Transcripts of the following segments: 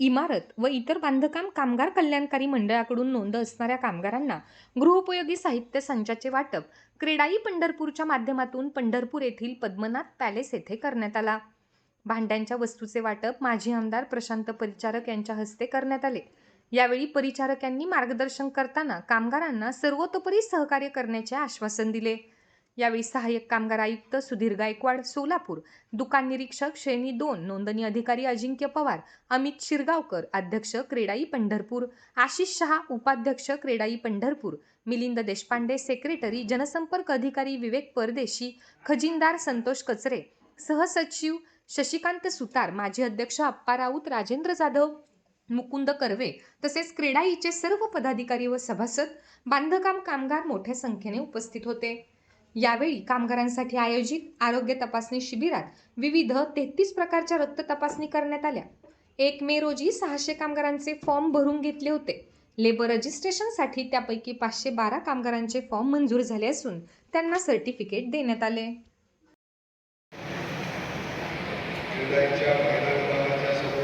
इमारत व इतर बांधकाम कामगार कल्याणकारी मंडळाकडून नोंद असणाऱ्या कामगारांना गृहोपयोगी साहित्य संचाचे वाटप क्रीडाई पंढरपूरच्या माध्यमातून पंढरपूर येथील पद्मनाथ पॅलेस येथे करण्यात आला. भांड्यांच्या वस्तूचे वाटप माजी आमदार प्रशांत परिचारक यांच्या हस्ते करण्यात आले. यावेळी परिचारक यांनी मार्गदर्शन करताना कामगारांना सर्वतोपरी सहकार्य करण्याचे आश्वासन दिले. यावेळी सहाय्यक कामगार आयुक्त सुधीर गायकवाड सोलापूर दुकान निरीक्षक श्रेणी दोन नोंदणी अधिकारी अजिंक्य पवार अमित शिरगावकर अध्यक्ष क्रेडाई पंढरपूर आशिष शहा उपाध्यक्ष क्रेडाई पंढरपूर मिलिंद देशपांडे सेक्रेटरी जनसंपर्क अधिकारी विवेक परदेशी खजिनदार संतोष कचरे सहसचिव शशिकांत सुतार माजी अध्यक्ष अप्पा राऊत राजेंद्र जाधव मुकुंद कर्वे तसेच क्रेडाईचे सर्व पदाधिकारी व सभासद बांधकाम कामगार मोठ्या संख्येने उपस्थित होते. यावेळी कामगारांसाठी आयोजित आरोग्य तपासणी शिबिरात विविध तेहतीस प्रकारच्या रक्त तपासणी करण्यात आल्या. एक मे रोजी सहाशे कामगारांचे फॉर्म भरून घेतले होते. लेबर रजिस्ट्रेशनसाठी त्यापैकी पाचशे बारा कामगारांचे फॉर्म मंजूर झाले असून त्यांना सर्टिफिकेट देण्यात आले क्रीडाईच्या महिला विभागाच्या सर्व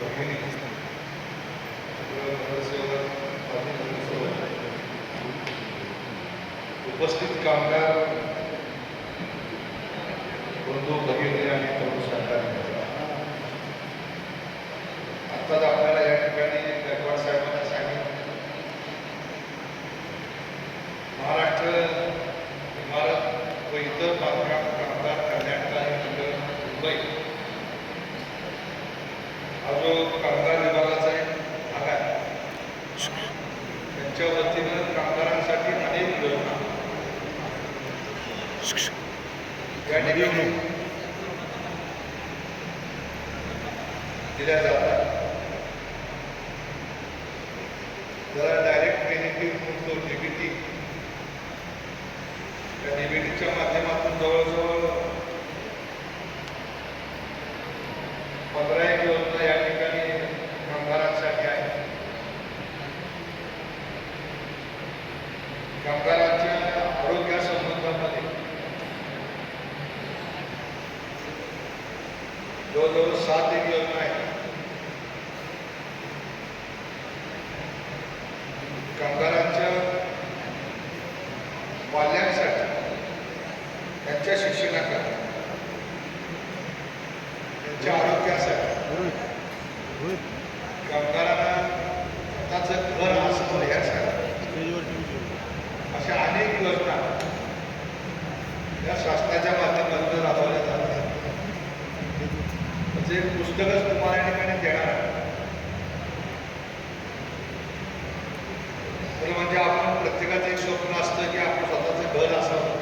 भगिनी सर्व नगरसेवक माजी नगरसेवक उपस्थित कामगार बंधू भगिनी आणि तरुण सरकार आत्ताच आपल्याला या ठिकाणी गायकवाड साहेबांना सांगितलं. महाराष्ट्र इमारत व इतर बांधकाम कामगार कल्याणकारी मंडळ मुंबई. हा जो कामगार विभागाचा एक भाग आहे. त्यांच्या वतीनं कामगारांसाठी अनेक योजना या ठिकाणी दिल्या जातात जरा डायरेक्ट बेनिफिट म्हणतो डीबीटी त्या डीबीटीच्या माध्यमातून जवळजवळ पंधरा एक योजना या ठिकाणी कामगारांसाठी आहे कामगारांच्या आरोग्यासंबंधामध्ये जवळजवळ सात एक योजना कामगारांच्या पाल्यांसाठी त्यांच्या शिक्षणाकरता त्यांच्या आरोग्यासाठी. कामगारांना स्वतःचं घर असावं यासाठी अशा अनेक योजना या शासनाच्या माध्यमातून राबवल्या जातात जे पुस्तकच तुम्हाला या ठिकाणी देणार आहे. म्हणजे आपण प्रत्येकाचं एक स्वप्न असतं की आपलं स्वतःचं घर असावं.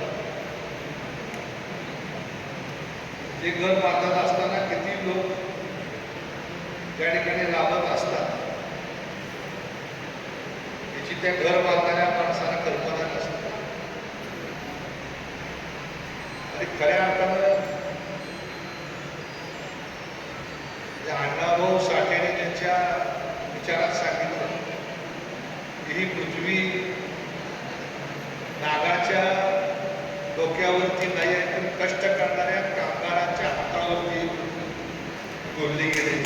ते घर बांधत असताना किती लोक त्या ठिकाणी राबत असतात. याची त्या घर बांधणाऱ्या माणसाला कल्पना नसते. आणि खऱ्या अर्थानं त्या अण्णाभाऊ साठेने त्यांच्या विचारात सांगितलं. ही पृथ्वी नागाच्या डोक्यावरती नाही आहे पण कष्ट करणाऱ्या कामगारांच्या हातावरती बोलली गेली.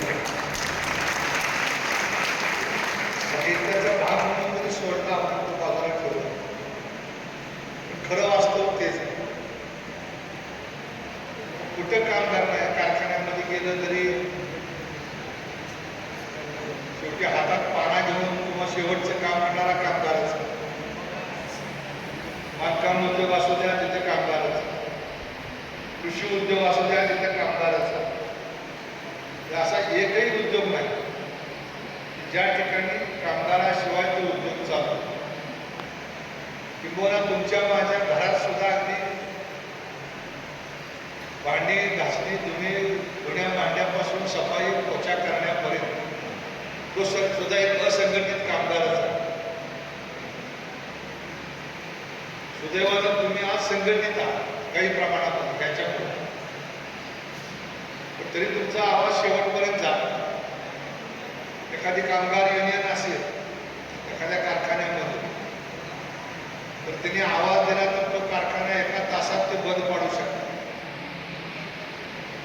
साहित्याचा भाग म्हणून तरी सोडला आपण तो बाजारात ठेवला पण खरं वास्तव तेच कुठं काम करणार कारखान्यामध्ये गेलं तरी की हातात पाना घेऊन किंवा शेवटचं काम करणारा कामगारच बांधकाम उद्योग असू द्या तिथे कामगारच कृषी उद्योग असू द्या तिथे कामगारच असा एकही उद्योग नाही. ज्या ठिकाणी कामगाराशिवाय तो उद्योग चालतो. किंवा तुमच्या माझ्या घरात सुद्धा अगदी भांडी घासणी तुम्ही धुण्या भांड्यापासून सफाई पोचा करण्यापर्यंत तो सुद्धा एक असंघटित कामगारच आहे सुदैवानं तुम्ही आज संघटित आहात काही प्रमाणात त्याच्यामुळे. पण तरी तुमचा आवाज शेवटपर्यंत जात एखादी कामगार युनियन असेल एखाद्या कारखान्यामध्ये तर त्यांनी आवाज दिला तर तो कारखाना एका तासात ते बंद पाडू शकतो.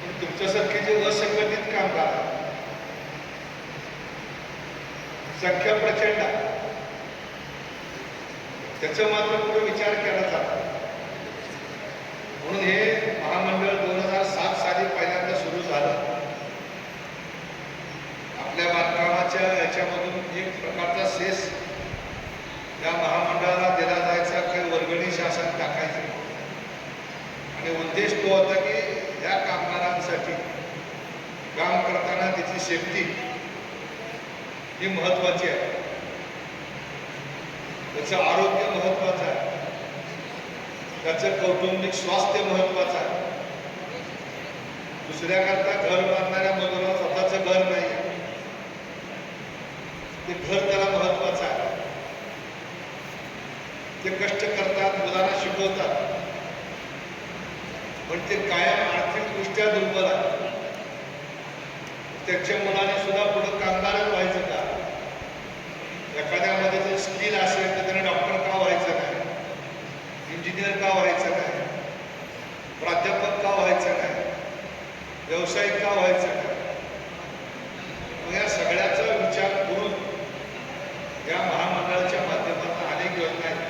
पण तुमच्यासारखे जे असंघटित कामगार आहेत, संख्या प्रचंड आहे. त्याचा मात्र पुढे विचार केला जातो. म्हणून हे महामंडळ दोन हजार सात साली पहिल्यांदा सुरू झालं. आपल्या बांधकामाच्या याच्यामधून एक प्रकारचा सेस या महामंडळाला दिला जायचा काही वर्गणी शासन टाकायचं. आणि उद्देश तो होता की या कामगारांसाठी काम करताना त्याची सेफ्टी हे महत्वाची आहे. त्याचं आरोग्य महत्वाचं आहे. त्याचं कौटुंबिक स्वास्थ्य महत्वाचं आहे. दुसऱ्याकरता घर बांधणाऱ्या मुलाला स्वतःचं घर नाही आहे. ते घर त्याला महत्वाचं आहे. ते कष्ट करतात मुलांना शिकवतात. पण ते कायम आर्थिकदृष्ट्या दुर्बल आहे. त्याच्या मुलाने सुद्धा पुढे कामगारच पाहिजे. एखाद्यामध्ये जर स्किल असेल तर त्याने डॉक्टर का व्हायचं काय? इंजिनियर का व्हायचं काय? प्राध्यापक का व्हायचं काय? व्यावसायिक का व्हायचं काय? मग या सगळ्याचा विचार करून या महामंडळाच्या माध्यमातून अनेक योजना आहेत.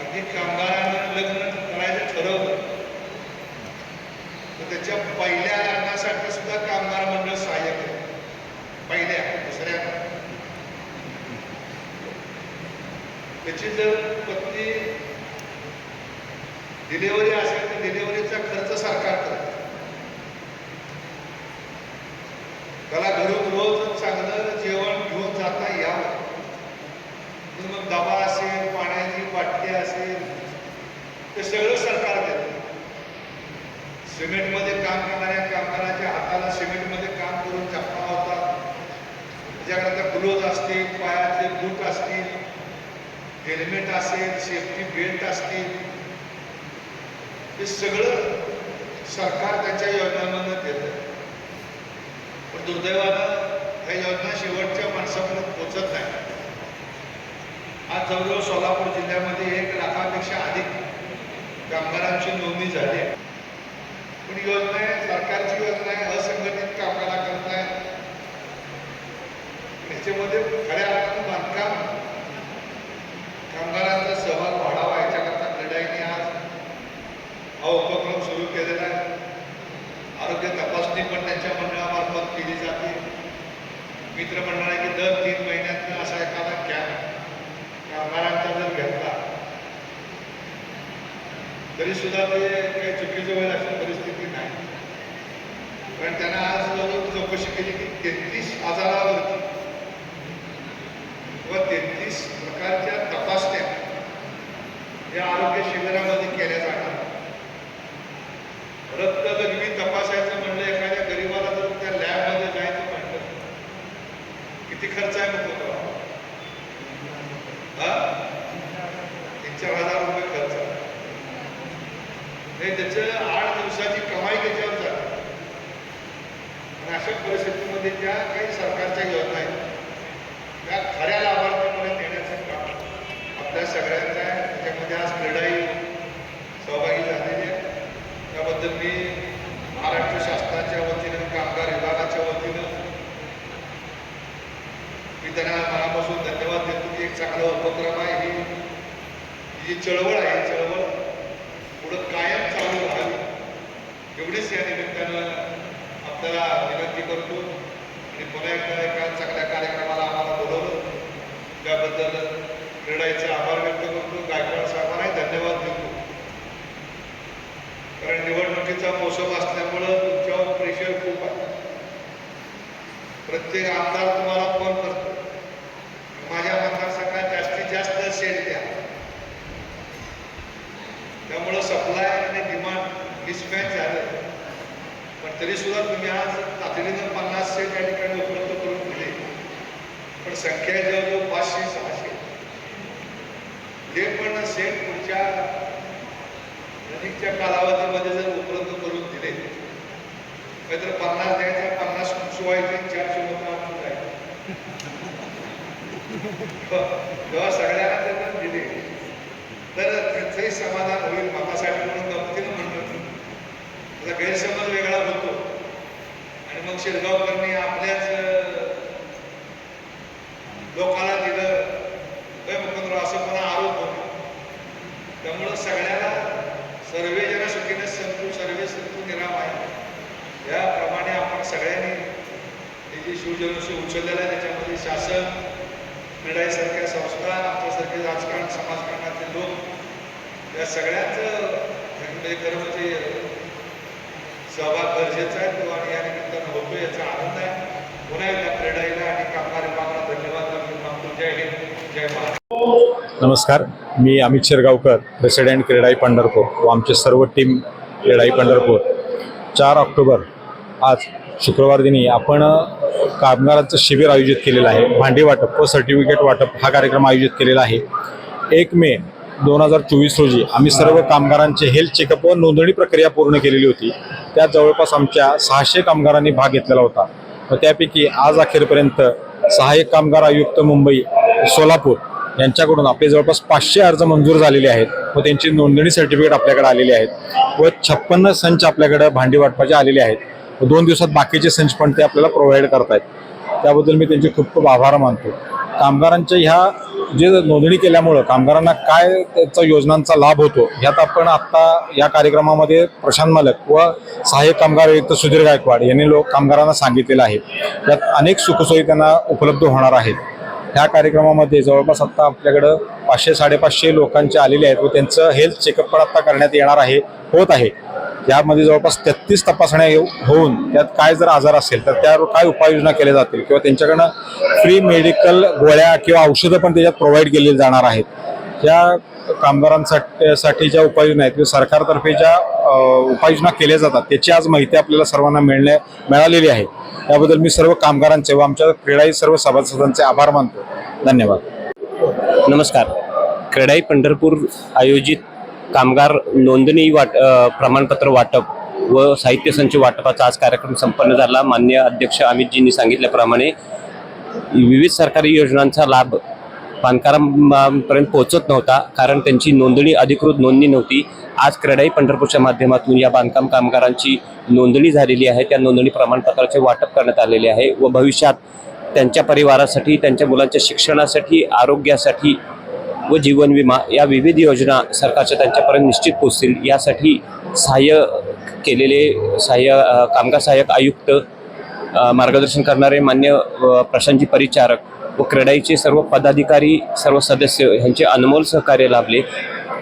अगदी कामगारांना लग्न करायचं ठरवलं. तर त्याच्या पहिल्या लग्नासाठी सुद्धा कामगार मंडळ सहाय्यक आहे पहिल्या दुसऱ्या नाही. त्याची जर पत्नी डिलेवरी असेल तर डिलेवरीचा खर्च सरकार करत. त्याला घरून रोज चांगलं जेवण घेऊन जाता यावं. मग दबा असेल पाण्याची बाटली असेल ते सगळं सरकार देतं. सिमेंटमध्ये काम करणाऱ्या कामगाराच्या हाताला सिमेंटमध्ये काम करून चपला होतात त्याच्याकरता ग्लोज असतील पायातले बूट असतील हेल्मेट असेल सेफ्टी बेल्ट असतील हे सगळं सरकार त्याच्या योजनांना देतं. पण दुर्दैवानं ह्या योजना शेवटच्या माणसापर्यंत पोचत नाही. आज जवळजवळ सोलापूर जिल्ह्यामध्ये एक लाखापेक्षा अधिक कामगारांची नोंदणी झाली आहे. पण योजना आहे सरकारची योजना आहे असंघटित कामगारांकरता ह्याच्यामध्ये खऱ्या अर्थानं बांधकाम कामगारांचा सहभाग वाढावा याच्याकरता क्रीडाईने आज हा उपक्रम सुरू केलेला आहे आरोग्य तपासणी पण त्यांच्या मंडळामार्फत केली जाते. मित्रमंडळाने की दर तीन महिन्यात असा एखादा कॅम्प कामगारांचा जर घेतला तरी सुद्धा ते काही चुकीचं होईल अशी परिस्थिती नाही. कारण त्यांना आज जवळ चौकशी केली की तेहतीस हजारावरती व तेहतीस प्रकारच्या तपासण्या या आरोग्य शिबिरामध्ये केल्या जातात रक्त गरमी तपासायचं म्हणलं एखाद्या गरीबाला जर त्या लॅबमध्ये जायचं म्हणलं किती खर्च आहे मग तो हा तीन चार हजार रुपये खर्च आहे. हे त्याचं आठ दिवसाची कमाई त्याच्यावर जाते आणि अशा परिस्थितीमध्ये ज्या काही सरकारच्या योजना आहेत त्या खऱ्या लाभार्थीपर्यंत येण्याचं काम आपल्या सगळ्यांचं आहे त्याच्यामध्ये आज क्रीडाही सहभागी झालेली आहे त्याबद्दल मी महाराष्ट्र शासनाच्या वतीनं कामगार विभागाच्या वतीनं मी त्यांना मनापासून धन्यवाद देतो की एक चांगला उपक्रम आहे ही. जी चळवळ आहे चळवळ पुढं कायम चालू राहावी एवढीच या निमित्तानं आपल्याला विनंती करतो आणि पुन्हा एकदा एका चांगल्या कार्यक्रमाला आम्हाला बोलवलं. त्याबद्दल क्रीडाईचे आभार व्यक्त करतो. गायकवाड साहेबांनाही धन्यवाद देतो. निवडणुकीचा मोसम असल्यामुळं तुमच्यावर प्रेशर खूप आहे. प्रत्येक आमदार तुम्हाला फोन करतो. माझ्या मतदारसंघात जास्तीत जास्त सेट द्या. त्यामुळं सप्लाय आणि डिमांड मिसमॅच झालं. पण तरी सुद्धा तुम्ही आज तातडीनं पन्नास सेट या ठिकाणी उपलब्ध करून दिले. पण संख्या जवळजवळ पाचशे सहाशे. ते पण सेट पुढच्या नजीकच्या कालावधीमध्ये जर नाहीतर पन्नास द्यायचा पन्नास शिवायचे चारशे मतं तेव्हा सगळ्यांना त्यांना दिले. तर त्यांचंही समाधान होईल मतासाठी म्हणून गमतीनं म्हणतो त्याचा गैरसमज वेगळा होतो. आणि मग शिरगावकरांनी आपल्याच लोकांना दिलं काय मुख्यमंत्री असं पुन्हा आरोप होतो त्यामुळं सगळ्याला सर्वे जन सुखीने संतू सर्वे संतू निराम आहे याप्रमाणे आपण सगळ्यांनी हे जे शिवजनोत्सव उचललेला आहे. त्याच्यामध्ये शासन क्रीडाईसारख्या संस्था आमच्यासारखे राजकारण समाजकारणातले लोक या सगळ्याच त्यामध्ये खरं म्हणजे सहभाग गरजेचा आहे तो आणि या निमित्तानं होतो याचा आनंद आहे. पुन्हा एकदा क्रीडाईला आणि कामगार विभागाला धन्यवाद मागतो जय हिंद जय महाराज नमस्कार मी अमित शिरगावकर प्रेसिडेंट क्रीडाई पंढरपूर व आमचे सर्व टीम क्रीडाई पंढरपूर. चार ऑक्टोबर आज शुक्रवार दिनी आपण कामगारांचं शिबिर आयोजित केलेलं आहे. भांडी वाटप व सर्टिफिकेट वाटप हा कार्यक्रम आयोजित केलेला आहे. एक मे दोन हजार चोवीस रोजी आम्ही सर्व कामगारांचे हेल्थ चेकअप व नोंदणी प्रक्रिया पूर्ण केलेली होती. त्यात जवळपास आमच्या सहाशे कामगारांनी भाग घेतलेला होता. व त्यापैकी आज अखेरपर्यंत सहाय्यक कामगार आयुक्त मुंबई सोलापूर यांच्याकडून आपले जवळपास पाचशे अर्ज मंजूर झालेले आहेत व त्यांची नोंदणी सर्टिफिकेट आपल्याकडे आलेली आहेत व छप्पन्न संच आपल्याकडे भांडी वाटपाचे आलेले आहेत. दोन दिवसात बाकीचे संच पण ते आपल्याला प्रोव्हाइड करतायत. त्याबद्दल मी त्यांचे खूप खूप आभार मानतो. कामगारांच्या ह्या जे नोंदणी केल्यामुळं कामगारांना काय त्याचा योजनांचा लाभ होतो ह्यात आपण आत्ता या कार्यक्रमामध्ये प्रशांत मालक व सहाय्यक कामगार आयुक्त सुधीर गायकवाड यांनी लोक कामगारांना सांगितलेलं आहे. त्यात अनेक सुखसोयी त्यांना उपलब्ध होणार आहेत. ह्या कार्यक्रमामध्ये जवळपास आत्ता आपल्याकडं पाचशे साडेपाचशे लोकांचे आलेले आहेत व त्यांचं हेल्थ चेकअप पण आता करण्यात येणार आहे होत आहे. यामध्ये जवळपास तेहतीस तपासण्या होऊन त्यात काय जर आजार असेल तर त्यावर काय उपाययोजना केल्या जातील किंवा त्यांच्याकडनं फ्री मेडिकल गोळ्या किंवा औषधं पण त्याच्यात प्रोव्हाइड केली जाणार आहेत. या कामगारांसाठी साठी ज्या उपाययोजना आहेत किंवा सरकारतर्फे ज्या उपाययोजना केल्या जातात त्याची आज माहिती आपल्याला सर्वांना मिळण्या मिळालेली आहे. त्याबद्दल मी सर्व कामगारांचे व आमच्या क्रीडाई सर्व सभासदांचे आभार मानतो. धन्यवाद. नमस्कार. क्रेडाई पंढरपूर आयोजित कामगार नोंदणी वाट प्रमाणपत्र वाटप व साहित्य संच वाटपाचा आज कार्यक्रम संपन्न झाला. मान्य अध्यक्ष अमितजींनी सांगितल्याप्रमाणे विविध सरकारी योजनांचा लाभ बांधकारांपर्यंत पोहोचत नव्हता कारण त्यांची नोंदणी अधिकृत नोंदणी नव्हती. आज क्रेडाई पंढरपूरच्या माध्यमातून या बांधकाम कामगारांची नोंदणी झालेली आहे. त्या नोंदणी प्रमाणपत्राचे वाटप करण्यात आलेले आहे व भविष्यात त्यांच्या परिवारासाठी त्यांच्या मुलांच्या शिक्षणासाठी आरोग्यासाठी व जीवन विमा या विविध योजना सरकारच्या त्यांच्यापर्यंत निश्चित पोचतील यासाठी सहाय्य केलेले सहाय्य कामगार सहाय्यक आयुक्त मार्गदर्शन करणारे मान्य अ, प्रशांतजी परिचारक व क्रेडाईचे सर्व पदाधिकारी सर्व सदस्य यांचे अनमोल सहकार्य लाभले.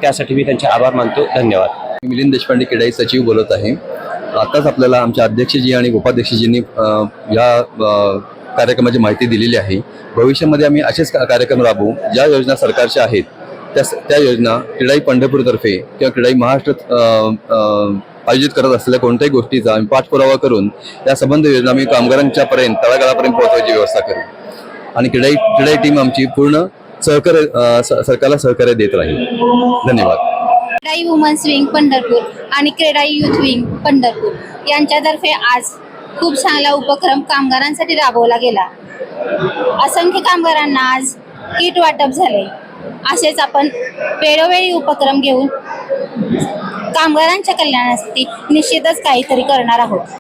त्यासाठी मी त्यांचे आभार मानतो. धन्यवाद. मी मिलिंद देशपांडे क्रेडाई सचिव बोलत आहे. आताच आपल्याला आमच्या अध्यक्षजी आणि उपाध्यक्षजींनी या कार्यक्रमाची माहिती दिलेली आहे. भविष्यामध्ये आम्ही असेच कार्यक्रम राबवू. ज्या योजना सरकारच्या आहेत त्या त्या योजना क्रीडाई पंढरपूरतर्फे किंवा क्रीडाई महाराष्ट्र आयोजित करत असलेल्या कोणत्याही गोष्टीचा आम्ही पाठपुरावा करून त्या संबंध योजना आम्ही कामगारांच्या पर्यंत तळागाळापर्यंत पोहोचवायची व्यवस्था करू. आणि क्रीडाई क्रीडाई टीम आमची पूर्ण सहकार्य सरकारला सहकार्य देत राहील. धन्यवाद. क्रेडाई वुमन्स विंग पंढरपूर आणि क्रेडाई युथ विंग पंढरपूर यांच्यातर्फे आज खूप चांगला उपक्रम कामगारांसाठी राबवला गेला. असंख्य कामगारांना आज किट वाटप झाले. असेच आपण वेळोवेळी उपक्रम घेऊन कामगारांच्या कल्याणासाठी निश्चितच काहीतरी करणार आहोत.